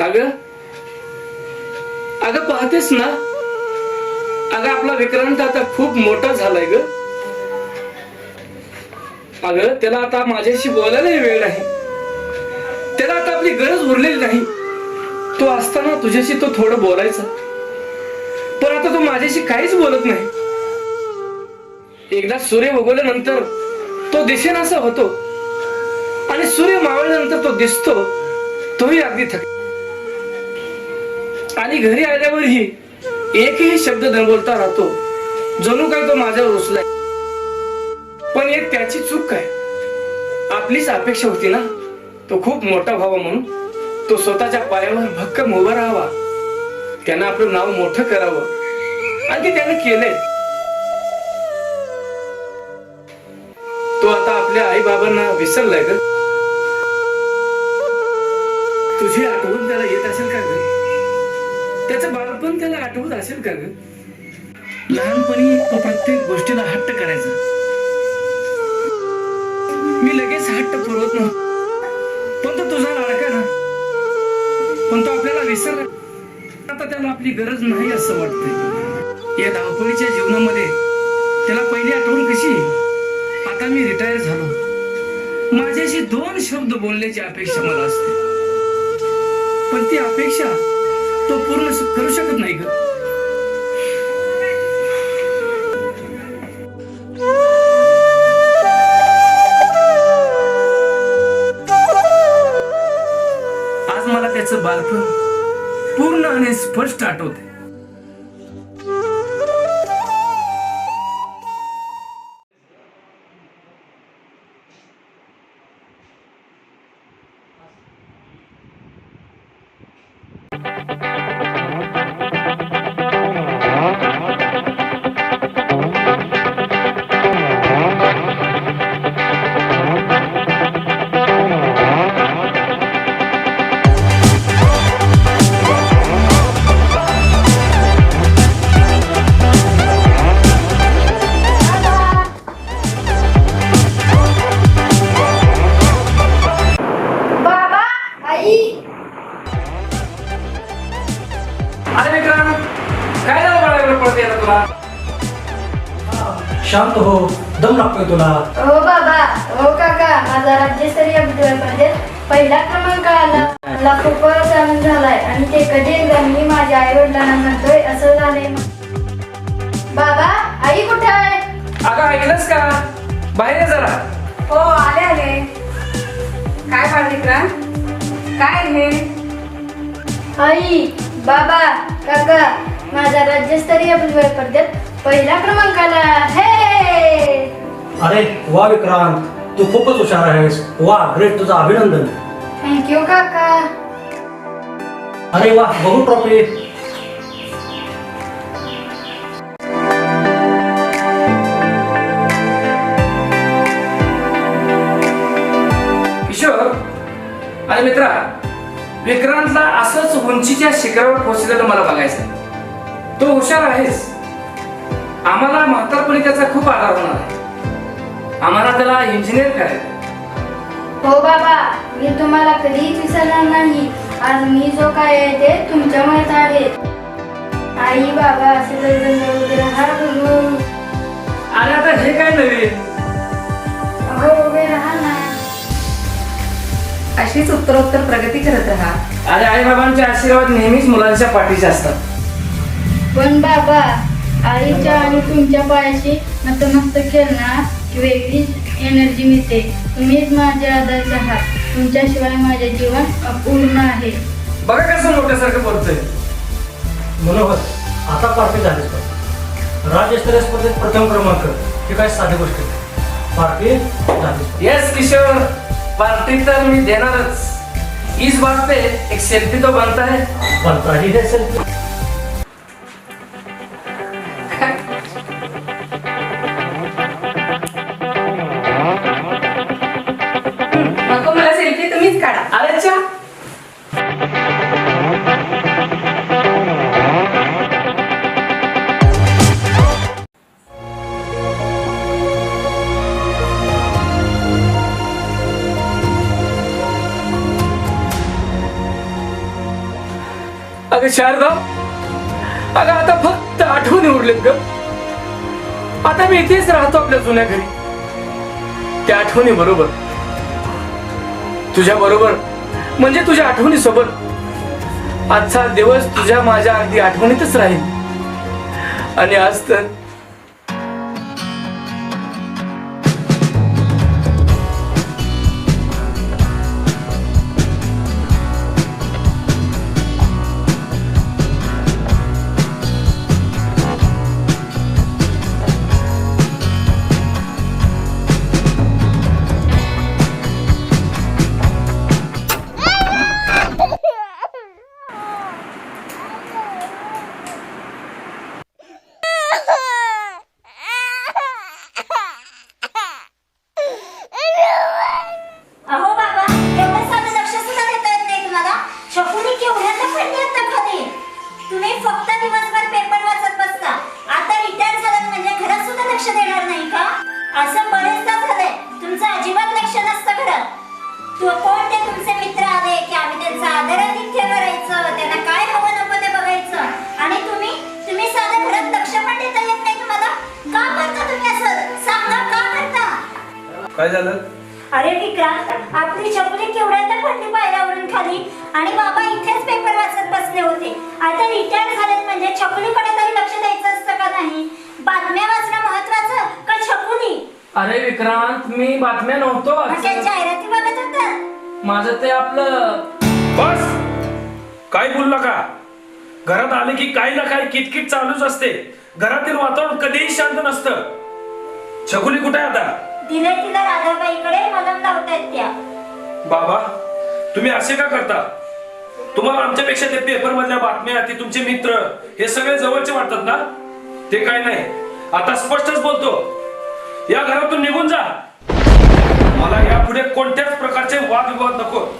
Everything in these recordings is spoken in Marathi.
अग अगं पाहतेस ना? अगं आपला विक्रांत आता खूप मोठा झालाय ग. अगं त्याला आता माझ्याशी बोलायलाही वेळ नाही. त्याला आता आपली गरज उरलेली नाही. तो असताना तुझ्याशी तो थोडं बोलायचा. पण आता तो माझ्याशी काहीच बोलत नाही. एकदा सूर्य उगवल्यानंतर तो दिसेनासा होतो. आणि सूर्य मावळल्यानंतर तो दिसतो तोही अगदी थक आणि घरी आल्यावरही एकही शब्द न राहतो. जणू काय तो माझ्यावर रुसलाय. पण एक त्याची चूक काय आपलीच अपेक्षा होती ना? तो खूप मोठा व्हावा म्हणून. तो स्वतःच्या पायावर भक्कम उभा राहावा. त्यानं आपलं नाव मोठं करावं. आणि ते त्यानं केलंय. तो आता आपल्या आई बाबांना विसरलाय ग. तुझी आठवण त्याला येत असेल का ग? त्याचं बालपण त्याला आठवत असेल का ग? लहानपणी तो प्रत्येक गोष्टीला हट्ट करायचा. मी लगेच हट्ट पुरवत नव्हतो. पण तो तुझा लाडका ना. पण तो आपल्याला विसरला. आता त्याला आपली गरज नाही असं वाटतंय. या धावपळीच्या जीवनामध्ये त्याला पहिली आठवण कशी? आता मी रिटायर झालो. माझ्याशी दोन शब्द बोलण्याची अपेक्षा मला असते. पण ती अपेक्षा तो पूर्ण करू शकत नाही ग. आज मला त्याचं बालपण पूर्ण आणि स्पष्ट आठवते शांत हो दम लागतोय तुला. हो बाबा हो काका माझा राज्यस्तरीय विद्यापरिषद पहिला क्रमांक आला. मला खूपच आनंद झालाय आणि ते कधी एकदा मी माझ्या आई वडिलांना म्हणतोय असं झालंय बाबा आई कुठे आहे? अगं ऐकलंस का? बाहेर ये जरा. हो आले आले. काय बाळविक्रांत काय हे? आई बाबा काका. माझा राज्यस्तरीय विद्यापरिषद पहिला क्रमांक आला हे! अरे वा विक्रांत तू खूपच हुशार आहेस. वा ग्रेट तुझं अभिनंदन. थँक्यू काका. अरे वा बघू ट्रॉफी. किशोर आणि मित्रा विक्रांतला असंच उंचीच्या शिखरावर पोहोचलेलं मला बघायचं तो हुशार आहेस. आम्हाला म्हातारपणी त्याचा खूप आधार होणार आहे. आम्हाला त्याला इंजिनियर करायचं हो बाबा मी तुम्हाला कधीच विसरणार नाही. आज मी जो काय आहे ते तुमच्यामुळेच आहे. आई बाबा असे उभे राहा बघू आणि आता हे काय नवीन? अहो उभे राहा ना. अशीच उत्तरोत्तर प्रगती करत राहा. आणि आई बाबांचे आशीर्वाद नेहमीच मुलांच्या पाठीचे असतात. पण बाबा आईच्या आणि तुमच्या पायाशी नतमस्तक केलं ना की वेगळीच एनर्जी मिळते. तुम्हीच माझे आदर्श आहात. तुमच्याशिवाय माझे जीवन अपूर्ण आहे. बघा कसं मोठ्यासारखं बोलतोय. मनोहर आता पार्टी झालीस बघ राज्यस्तरीय स्पर्धेत प्रथम क्रमांक. ही काय साधी गोष्ट आहे. पार्टी झाली येस किशोर. पार्टी तर मी देणारच. इस बात पे एक सेल्फी तो बनता है. बनताही हे सेल्फी शारदा? अगं आता फक्त आठवणी उरलेत ग. आता मी इथेच राहतो आपल्या जुन्या घरी. त्या आठवणी बरोबर. तुझ्या बरोबर म्हणजे तुझ्या आठवणी सोबत आजचा दिवस तुझ्या माझ्या अगदी आठवणीतच राहील. आणि आज तर आणि बाबा इथेच पेपर वाचत बसले होते. आता रिटायर झालेत म्हणजे छकुलीकडे तरी लक्ष द्यायचं असतं का नाही? बातम्या वाचणं महत्वाचं का छकुली? अरे विक्रांत मी बातम्या नव्हतो म्हणजे. जाहिराती बघत होतात माझं ते आपलं बस! काय बोलू नका. घरात आले की काही ना काही किटकिट चालूच असते. घरातील वातावरण कधीही शांत नसतं. छकुली कुठे आहे आता? दिले तिला राधाबाईकडे मलम लावतायत त्या. बाबा तुम्ही असे का करता? तुम्हाला आमच्यापेक्षा ते पेपर मधल्या बातम्या ते तुमचे मित्र हे सगळे जवळचे वाटतात ना? ते काय नाही. आता स्पष्टच बोलतो. या घरातून निघून जा. मला यापुढे कोणत्याच प्रकारचे वादविवाद नको.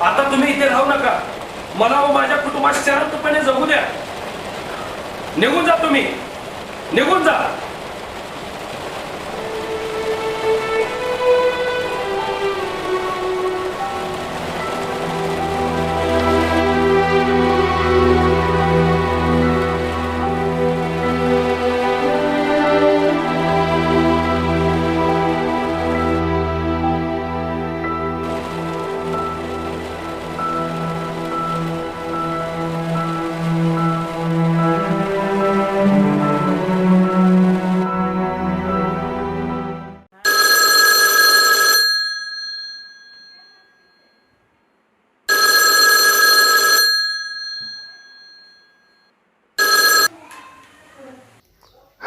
आता तुम्ही इथे राहू नका. मला व माझ्या कुटुंबाशी शांतपणे जगू द्या. निघून जा तुम्ही. निघून जा.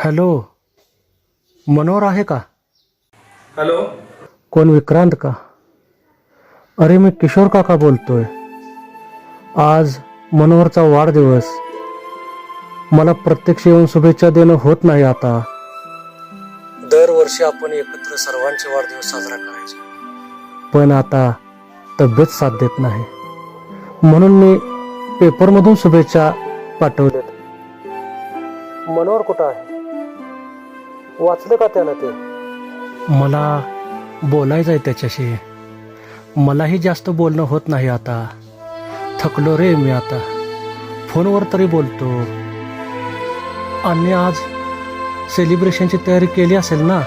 हॅलो मनोहर आहे का? हॅलो. कोण विक्रांत का? अरे मी किशोर काका बोलतोय. आज मनोहरचा वाढदिवस. मला प्रत्यक्ष येऊन शुभेच्छा देणं होत नाही आता. दरवर्षी आपण एकत्र सर्वांचे वाढदिवस साजरा करायचो. पण आता तब्येत साथ देत नाही. म्हणून मी पेपरमधून शुभेच्छा पाठवल्यात मनोहर कुठं आहे? वाचलं का त्यानं ते? मला बोलायचं आहे त्याच्याशी. मलाही जास्त बोलणं होत नाही आता. थकलो रे मी आता. फोनवर तरी बोलतो. आणि आज सेलिब्रेशनची तयारी केली असेल ना?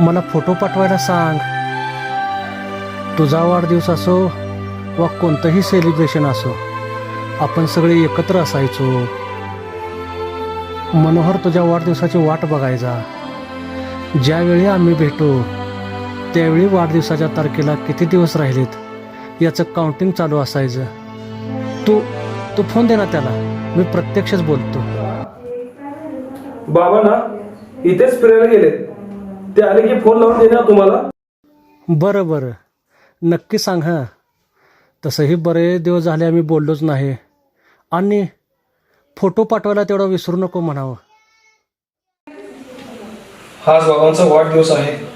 मला फोटो पाठवायला सांग. तुझा वाढदिवस असो वा कोणतंही सेलिब्रेशन असो आपण सगळे एकत्र असायचो. मनोहर तुझ्या वाढदिवसाची वाट बघायचा. ज्यावेळी आम्ही भेटू त्यावेळी वाढदिवसाच्या तारखेला किती दिवस राहिलेत याचं काउंटिंग चालू असायचं. तू तू फोन दे ना त्याला मी प्रत्यक्षच बोलतो. बाबा ना इथेच फिरायला गेलेत. ते आले की फोन लावून देणार तुम्हाला? बरं बरं. नक्की सांग हां. तसंही बरेच दिवस झाले आम्ही बोललोच नाही. आणि फोटो पाठवायला तेवढं विसरू नको म्हणावं. आज बाबांचा वाढदिवस आहे.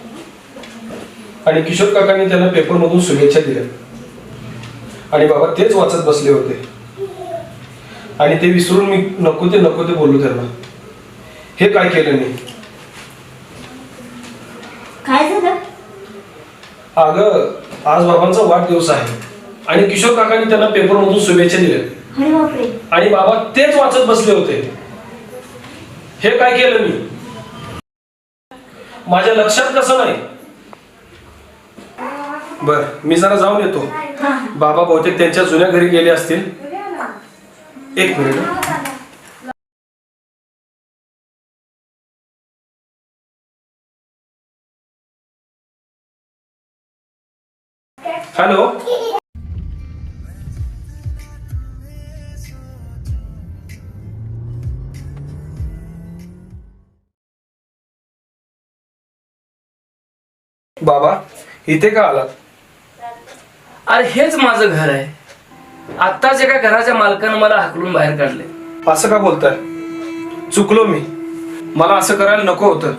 आणि किशोर काकांनी त्यांना पेपरमधून शुभेच्छा दिल्या. आणि बाबा तेच वाचत बसले होते. आणि ते विसरून मी नको ते नको ते बोललो त्यांना. हे काय केलं मी? काय झालं? अगं आज बाबांचा वाढदिवस आहे. आणि किशोर काकांनी त्यांना पेपरमधून शुभेच्छा दिल्या. अरे बापरे. आणि बाबा तेच वाचत बसले होते. हे काय केलं मी? माझ्या लक्षात कसं नाही? बर मी जरा जाऊन येतो. बाबा बहुतेक त्यांच्या जुन्या घरी गेले असतील. एक मिनिट. हॅलो? बाबा इथे का आलात? अरे हेच माझं घर आहे. आत्ताच एका घराच्या मालकानं मला हाकलून बाहेर काढले असं का बोलताय? चुकलो मी. मला असं करायला नको होतं.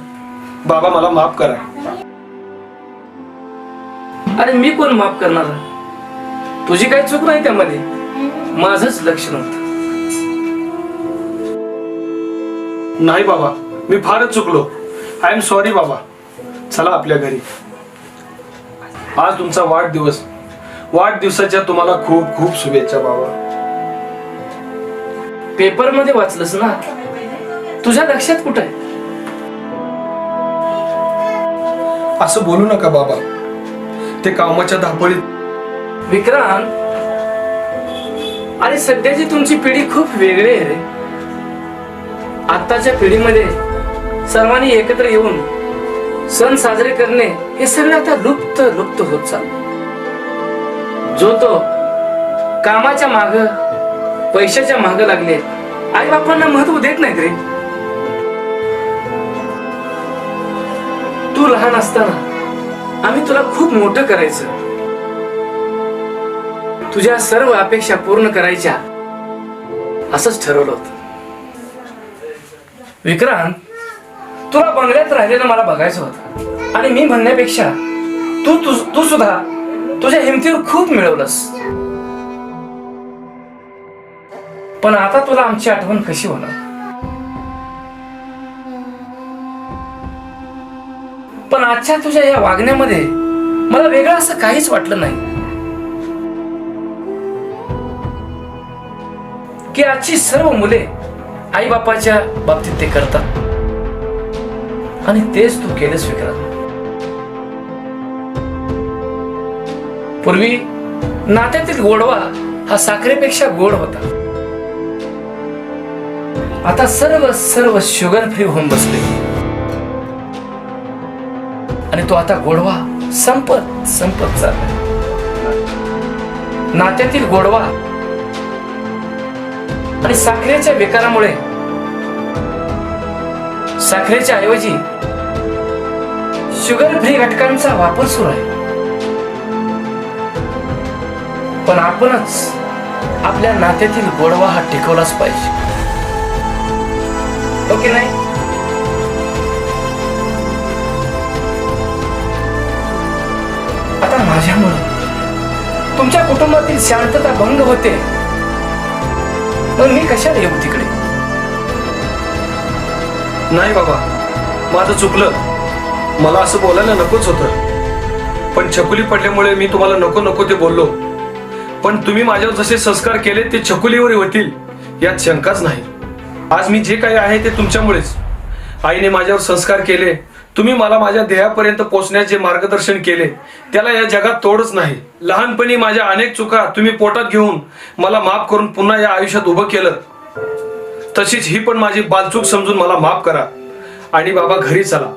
बाबा मला माफ करा. अरे मी कोण माफ करणार? तुझी काही चूक नाही त्यामध्ये माझंच लक्ष नव्हतं. नाही बाबा मी फारच चुकलो. आय एम सॉरी बाबा. चला आपल्या घरी. आज तुमचा वाढदिवस. वाढदिवसाच्या तुम्हाला खूप खूप शुभेच्छा बाबा. पेपरमध्ये वाचलंस ना? तुझ्या लक्षात कुठं आहे? असं बोलू नका बाबा. ते कामाच्या धापळीत विक्रांत अरे सध्याची तुमची पिढी खूप वेगळी आहे रे. आत्ताच्या पिढीमध्ये सर्वांनी एकत्र येऊन सण साजरे करणे हे सगळं आता लुप्त लुप्त होत चालले जो तो कामाच्या माग पैशाच्या माग लागले आई बापांना महत्त्व देत नाहीत रे. तू लहान असताना आम्ही तुला खूप मोठं करायचं. तुझ्या सर्व अपेक्षा पूर्ण करायच्या. असंच ठरवलं होत. विक्रांत तुला बंगल्यात राहिलेलं मला बघायचं होतं. आणि मी म्हणण्यापेक्षा तू तू तू सुद्धा तुझ्या हिमतीवर खूप मिळवलंस. पण आता तुला आमची आठवण कशी होणार? पण आजच्या तुझ्या या वागण्यामध्ये मला वेगळं असं काहीच वाटलं नाही. की आजची सर्व मुले आई बापाच्या बाबतीत ते करतात. आणि तेच तू केलंस स्वीकार पूर्वी नात्यातील गोडवा हा साखरेपेक्षा गोड होता. आता सर्व सर्व शुगर फ्री होऊन बसले. आणि तो आता गोडवा संपत संपत चाललाय. नात्यातील गोडवा आणि साखरेच्या बेकारामुळे साखरेच्या ऐवजी शुगर फ्री घटकांचा वापर सुरू आहे. पण आपणच आपल्या नात्यातील गोडवा हा टिकवलाच पाहिजे. हो ओके नाही? आता माझ्यामुळे तुमच्या कुटुंबातील शांतता भंग होते. मग मी कशाला येऊ तिकडे? नाही बाबा माझं चुकलं. मला असं बोलायला नकोच होतं. पण छकुली पडल्यामुळे मी तुम्हाला नको नको ते बोललो. पण तुम्ही माझ्यावर जसे संस्कार केले ते छकुलीवर होतील यात शंकाच नाही. आज मी जे काही आहे ते तुमच्यामुळेच. आईने माझ्यावर संस्कार केले तुम्ही मला माझ्या ध्येयापर्यंत पोहोचण्याचे मार्गदर्शन केले त्याला या जगात तोडच नाही. लहानपणी माझ्या अनेक चुका तुम्ही पोटात घेऊन मला माफ करून पुन्हा या आयुष्यात उभं केलं. तशीच ही पण माझी बालचूक समजून मला माफ करा. आणि बाबा घरी चला.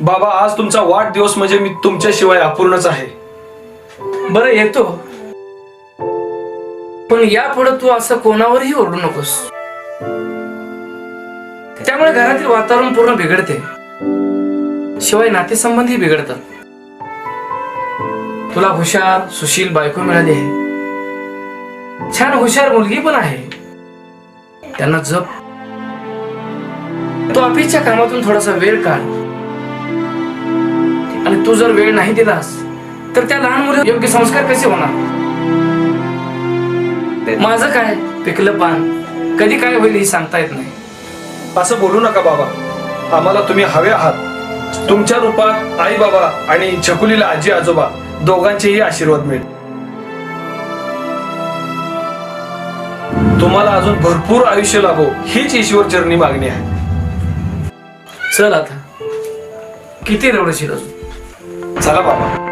बाबा आज तुमचा वाढदिवस म्हणजे मी तुमच्याशिवाय अपूर्णच आहे. बरं येतो. पण यापुढे तू असं कोणावरही ओरडू नकोस. त्यामुळे घरातील वातावरण पूर्ण बिघडते. शिवाय नातेसंबंधही बिघडतात. तुला हुशार सुशील बायको मिळाली आहे. छान हुशार मुलगी पण आहे. त्यांना जप. तू ऑफिसच्या कामातून थोडासा वेळ काढ. आणि तू जर वेळ नाही दिलास तर त्या लहान मुली योग्य संस्कार कसे होणार? माझं काय? पिकलं पान. कधी काय होईल हे सांगता येत नाही. असं बोलू नका बाबा. आम्हाला तुम्ही हवे आहात. तुमच्या रूपात आई बाबा आणि छकुलीला आजी आजोबा दोघांचेही आशीर्वाद मिळेल. तुम्हाला अजून भरपूर आयुष्य लाभो हीच ईश्वर चरणी मागणी आहे. चल आता. किती रवडशील अजून? चला बाबा.